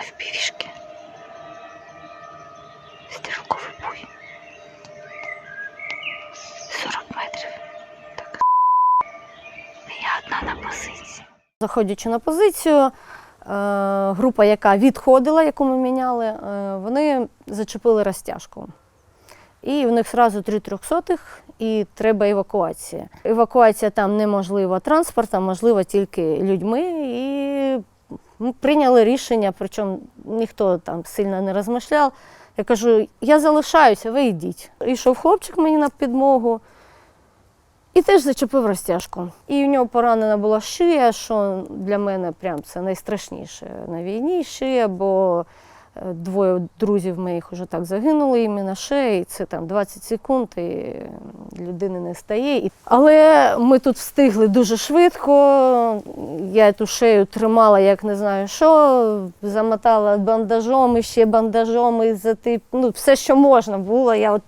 в півішки. Стрілковий бой. 40 метрів. Так. Я одна на позиції. Заходячи на позицію, е, група, яка відходила, яку ми міняли, е, вони зачепили розтяжку. І в них одразу три трьохсотих, і треба евакуація. Евакуація там неможлива транспортом, можлива тільки людьми. І ми прийняли рішення, причому ніхто там сильно не розмишляв. Я кажу, я залишаюся, ви йдіть. Ішов хлопчик мені на підмогу. І теж зачепив розтяжку. І в нього поранена була шия, що для мене прям це найстрашніше на війні шия, бо двоє друзів моїх вже так загинули іменно шея, і це там 20 секунд, і людини не стає. Але ми тут встигли дуже швидко. Я ту шею тримала, як не знаю що, замотала бандажом, і ще бандажом, і затип, ну, все, що можна було. Я от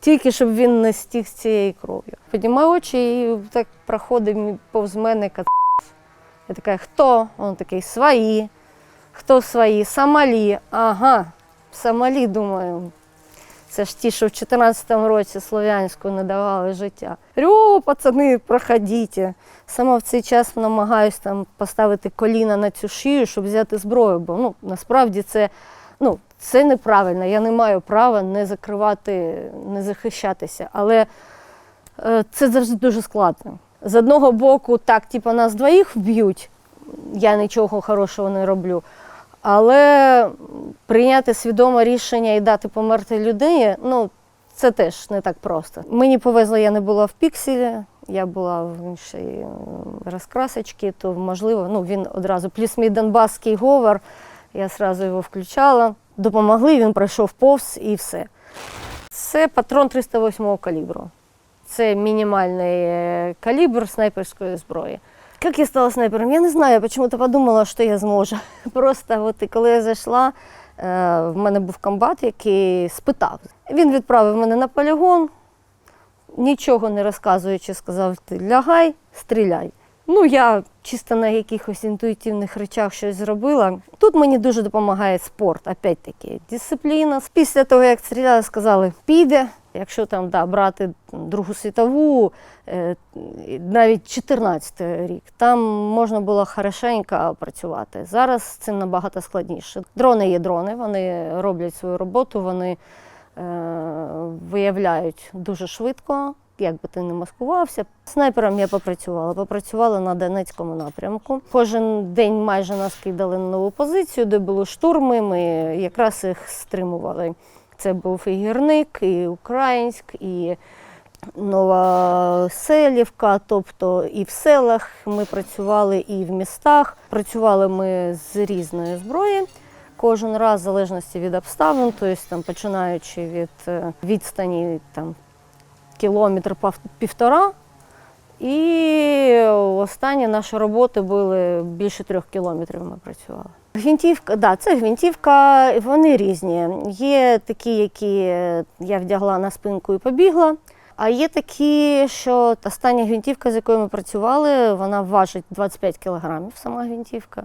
тільки щоб він не стіг з цією кров'ю. Піднімаю очі і так проходить повз мене. Я така, хто? Він такий, свої. Хто свої? Сомалі. Ага, Сомалі, думаю. Це ж ті, що в 14-му році Слов'янську не давали життя. О, пацани, проходіть. Сама в цей час намагаюся там поставити коліна на цю шию, щоб взяти зброю, бо ну, насправді це ну, це неправильно. Я не маю права не закривати, не захищатися. Але е, це завжди дуже складно. З одного боку, так, типу, нас двоїх вб'ють, я нічого хорошого не роблю. Але прийняти свідоме рішення і дати померти людині, ну, це теж не так просто. Мені повезло, я не була в пікселі, я була в іншій розкрасочці, то можливо, ну, він одразу плюс мій донбаський говор, я одразу його включала, допомогли, він пройшов повз і все. Це патрон 308 калібру. Це мінімальний е, калібр снайперської зброї. Як я стала снайпером? Я не знаю, я почему-то подумала, що я зможу. Просто от коли я зайшла, е, в мене був комбат, який спитав. Він відправив мене на полігон, нічого не розказуючи, сказав: ти лягай, стріляй. Ну, я чисто на якихось інтуїтивних речах щось зробила. Тут мені дуже допомагає спорт, опять-таки, дисципліна. Після того, як стріляли, сказали, піде. Якщо там да, брати Другу світову, е, навіть 14 рік, там можна було хорошенько працювати. Зараз це набагато складніше. Дрони є дрони, вони роблять свою роботу, вони е, виявляють дуже швидко, як би ти не маскувався. Снайпером я попрацювала. Попрацювала на Донецькому напрямку. Кожен день майже нас кидали на нову позицію, де були штурми. Ми якраз їх стримували. Це був і Гірник, і Українськ, і Новоселівка, тобто і в селах ми працювали, і в містах. Працювали ми з різної зброї. Кожен раз в залежності від обставин, тобто там, починаючи від е, відстані там, кілометр півтора. І останні наші роботи були більше трьох кілометрів ми працювали. Гвинтівка, да, це гвинтівка, вони різні. Є такі, які я вдягла на спинку і побігла. А є такі, що остання гвинтівка, з якою ми працювали, вона важить 25 кілограмів, сама гвинтівка.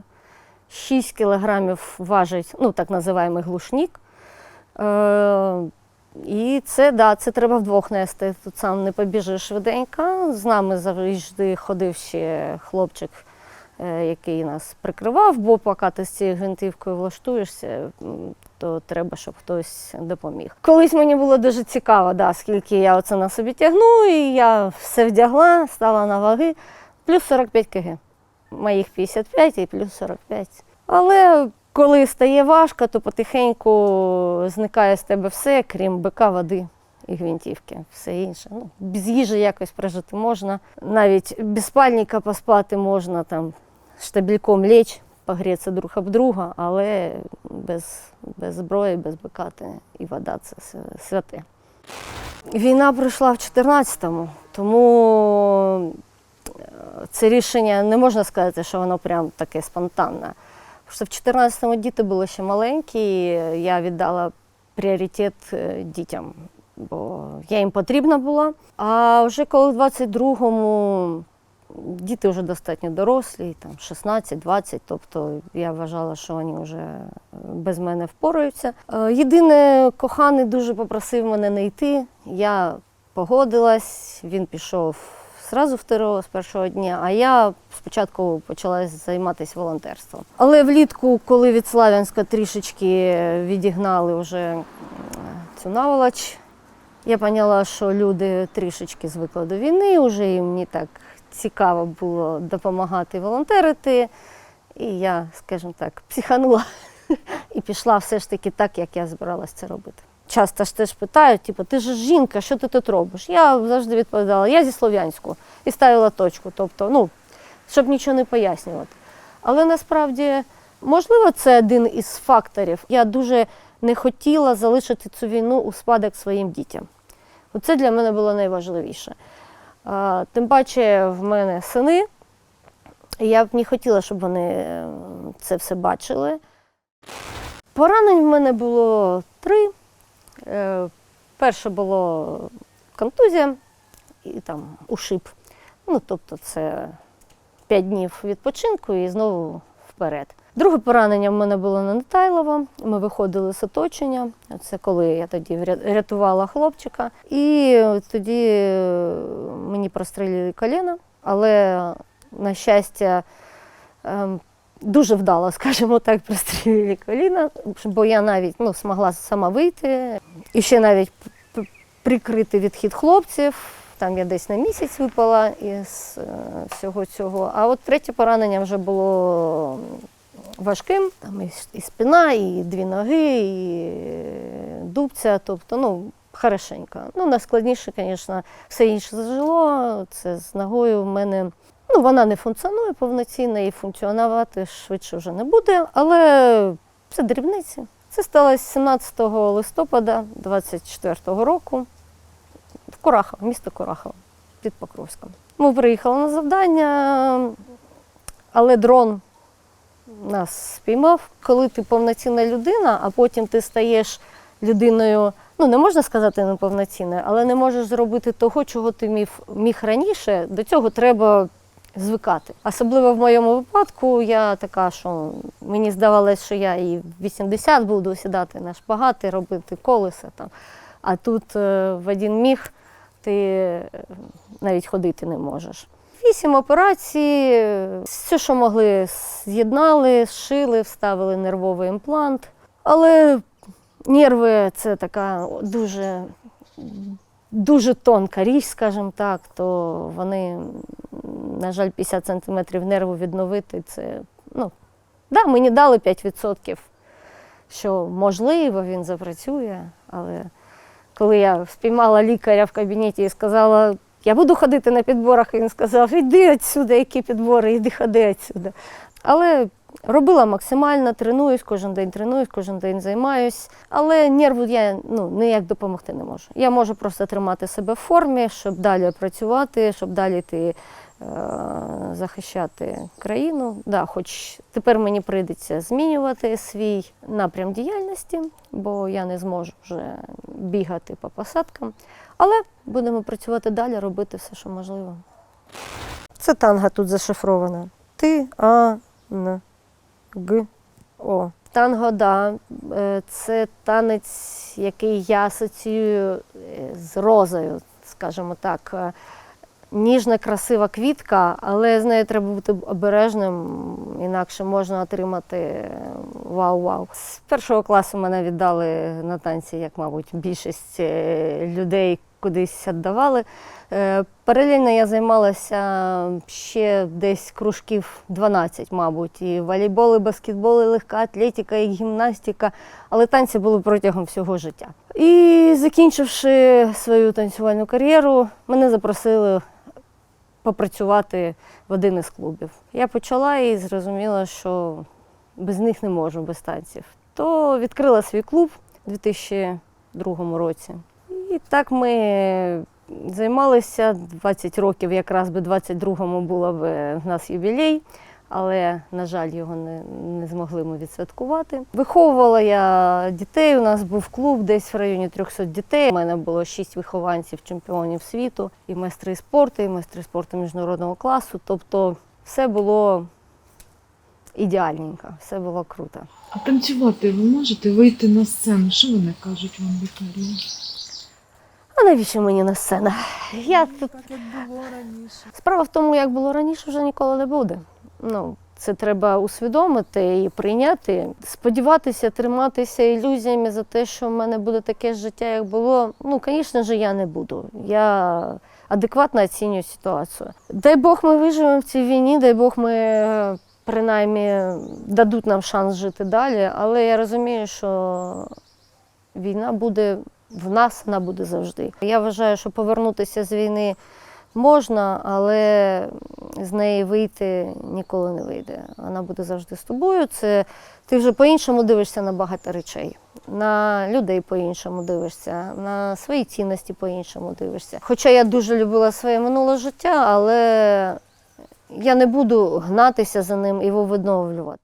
6 кілограмів важить, ну так називаємо глушник. І це, да, це треба вдвох нести. Тут сам не побіжиш швиденько. З нами завжди ходив ще хлопчик, е, який нас прикривав, бо поки ти з цією гвинтівкою влаштуєшся, то треба, щоб хтось допоміг. Колись мені було дуже цікаво, да, скільки я оце на собі тягну, і я все вдягла, стала на ваги, плюс 45 кг. Моїх 55 і плюс 45. Але коли стає важко, то потихеньку зникає з тебе все, крім бика, води і гвинтівки. Все інше. Ну, без їжі якось прожити можна. Навіть без спальника поспати можна, там, штабельком лечь, погрітися друг об друга, але без, без зброї, без бика і вода це святе. Війна пройшла в 14-му, тому е, це рішення не можна сказати, що воно прям таке спонтанне. Тому що в 14-му діти були ще маленькі, і я віддала пріоритет е, дітям, бо я їм потрібна була. А вже коли в 22-му діти вже достатньо дорослі, там 16-20, тобто я вважала, що вони вже е, без мене впораються. Е, Єдине, коханий дуже попросив мене не йти. Я погодилась, він пішов зразу в ТРО з першого дня, а я спочатку почала займатися волонтерством. Але влітку, коли від Славянська трішечки відігнали вже цю наволоч, я поняла, що люди трішечки звикли до війни, вже їм не так цікаво було допомагати волонтерити. І я, скажімо так, психанула і пішла все ж таки так, як я збиралася це робити. Часто ж теж питають, типу, ти ж жінка, що ти тут робиш? Я завжди відповідала, я зі Слов'янську і ставила точку, тобто, ну, щоб нічого не пояснювати. Але насправді, можливо, це один із факторів. Я дуже не хотіла залишити цю війну у спадок своїм дітям. Оце для мене було найважливіше. Тим паче в мене сини, і я б не хотіла, щоб вони е, це все бачили. Поранень в мене було три. Е, Перше було контузія і там ушиб. Ну, тобто це 5 днів відпочинку і знову вперед. Друге поранення в мене було на Нетайлово. Ми виходили з оточення. Це коли я тоді рятувала хлопчика. І тоді е, мені прострілили коліно, але на щастя. ем, Дуже вдало, скажімо так, прострілили коліна, бо я навіть ну, змогла сама вийти і ще навіть прикрити відхід хлопців. Там я десь на місяць випала із е, всього цього. А от третє поранення вже було важким. Там і, і спина, і дві ноги, і е, дубця. Тобто, ну, хорошенько. Ну, найскладніше, звісно, все інше зажило. Це з ногою в мене. Ну, вона не функціонує повноцінно і функціонувати швидше вже не буде, але це дрібниці. Це сталося 17 листопада 24 року в Курахово, місто Курахово під Покровськом. Ми приїхали на завдання, але дрон нас спіймав. Коли ти повноцінна людина, а потім ти стаєш людиною, ну не можна сказати неповноцінною, але не можеш зробити того, чого ти міг, міг раніше, до цього треба звикати. Особливо в моєму випадку я така, що мені здавалось, що я і 80 буду сідати на шпагати, робити колеса там. А тут е, в один міг ти е, навіть ходити не можеш. Вісім операцій, е, все, що могли, з'єднали, зшили, вставили нервовий імплант. Але нерви це така дуже, дуже тонка річ, скажімо так, то вони, на жаль, 50 сантиметрів нерву відновити це. Ну, да, мені дали 5%, що можливо він запрацює, але коли я спіймала лікаря в кабінеті і сказала, я буду ходити на підборах, він сказав, іди відсюди, які підбори, іди ходи відсюди. Але робила максимально, тренуюсь, кожен день тренуюсь, кожен день займаюсь. Але нерву я ну, ніяк допомогти не можу. Я можу просто тримати себе в формі, щоб далі працювати, щоб далі йти захищати країну. Да, хоч тепер мені прийдеться змінювати свій напрям діяльності, бо я не зможу вже бігати по посадкам. Але будемо працювати далі, робити все, що можливо. Це танга тут зашифрована. Ти, а, н, г, о. Танго, да. Е, Це танець, який я асоціюю е, з розою, скажімо так. Ніжна, красива квітка, але з нею треба бути обережним, інакше можна отримати вау-вау. З першого класу мене віддали на танці, як, мабуть, більшість е, людей кудись віддавали. Е, Паралельно я займалася ще десь кружків 12, мабуть, і волейбол, і баскетбол, і легка атлетика, і гімнастика, але танці були протягом всього життя. І закінчивши свою танцювальну кар'єру, мене запросили попрацювати в один із клубів. Я почала і зрозуміла, що без них не можу, без танців. То відкрила свій клуб у 2002 році. І так ми займалися 20 років, якраз би 22-му було б в нас ювілей. Але, на жаль, його не, не змогли ми відсвяткувати. Виховувала я дітей. У нас був клуб десь в районі 300 дітей. У мене було шість вихованців чемпіонів світу, і майстри спорту, і майстри спорту міжнародного класу. Тобто все було ідеальненько, все було круто. А танцювати ви можете вийти на сцену? Що вони кажуть вам лікарі? А навіщо мені на сцена? Я тут. Справа в тому, як було раніше, вже ніколи не буде. Ну, це треба усвідомити і прийняти. Сподіватися, триматися ілюзіями за те, що в мене буде таке життя, як було. Ну, звісно ж, я не буду. Я адекватно оцінюю ситуацію. Дай Бог, ми виживемо в цій війні, дай Бог, ми принаймні дадуть нам шанс жити далі. Але я розумію, що війна буде в нас, вона буде завжди. Я вважаю, що повернутися з війни можна, але з неї вийти ніколи не вийде. Вона буде завжди з тобою. Це ти вже по-іншому дивишся на багато речей. На людей по-іншому дивишся, на свої цінності по-іншому дивишся. Хоча я дуже любила своє минуле життя, але я не буду гнатися за ним і його.